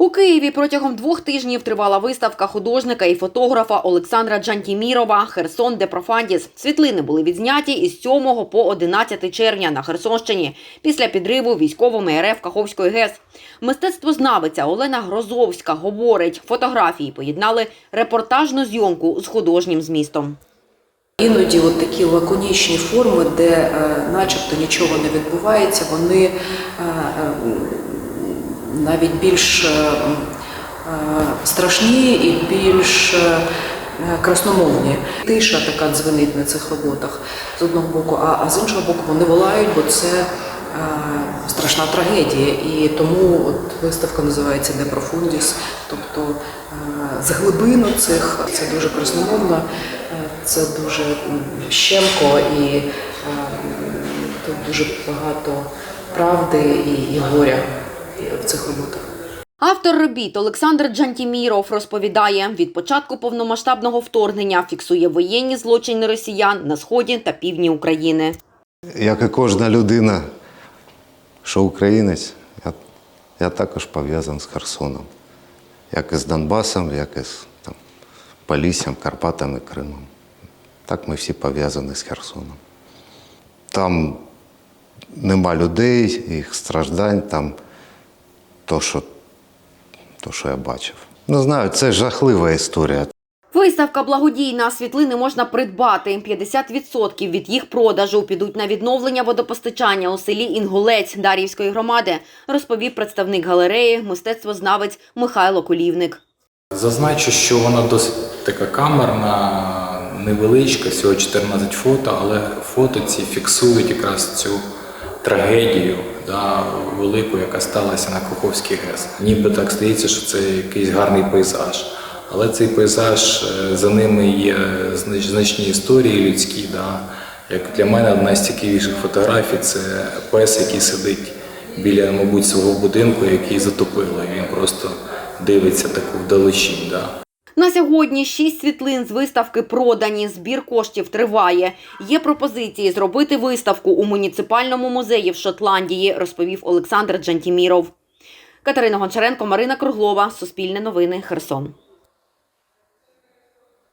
У Києві протягом двох тижнів тривала виставка художника і фотографа Олександра Джантімірова Херсон де Профандіс. Світлини були відзняті із 7 по 11 червня на Херсонщині після підриву військовими РФ Каховської ГЕС. Мистецтвознавиця Олена Грозовська говорить, фотографії поєднали репортажну зйомку з художнім змістом. Іноді от такі лаконічні форми, де е, начебто нічого не відбувається, вони е, е, навіть більш е, е, страшні і більш е, красномовні. Тиша така дзвенить на цих роботах з одного боку, а, а з іншого боку вони волають, бо це страшна трагедія. І тому от виставка називається De Profundis, тобто з глибину цих це дуже красномовно, це дуже щемко і тут дуже багато правди і, і горя в цих роботах. Автор робіт Олександр Джантіміров розповідає, від початку повномасштабного вторгнення фіксує воєнні злочини росіян на сході та півдні України. Як і кожна людина, що українець, я, я також пов'язаний з Херсоном. Як і з Донбасом, як і з там, Поліссям, Карпатами, Кримом. Так ми всі пов'язані з Херсоном. Там нема людей, їх страждань, там то, що, то, що я бачив. Не знаю, це жахлива історія. Виставка благодійна. Світлини можна придбати. 50% від їх продажу підуть на відновлення водопостачання у селі Інгулець Дар'ївської громади, розповів представник галереї, мистецтвознавець Михайло Колівник. Зазначу, що вона досить така камерна, невеличка, всього 14 фото, але фото ці фіксують якраз цю трагедію да, велику, яка сталася на Каховській ГЕС. Ніби так здається, що це якийсь гарний пейзаж. Але цей пейзаж е, за ними є значні історії людські. Да. Як для мене одна з цікавіших фотографій це пес, який сидить біля, мабуть, свого будинку, який затопило. Він просто дивиться таку вдалечінь. Да. На сьогодні шість світлин з виставки продані. Збір коштів триває. Є пропозиції зробити виставку у муніципальному музеї в Шотландії, розповів Олександр Джантіміров. Катерина Гончаренко, Марина Круглова, Суспільне новини, Херсон.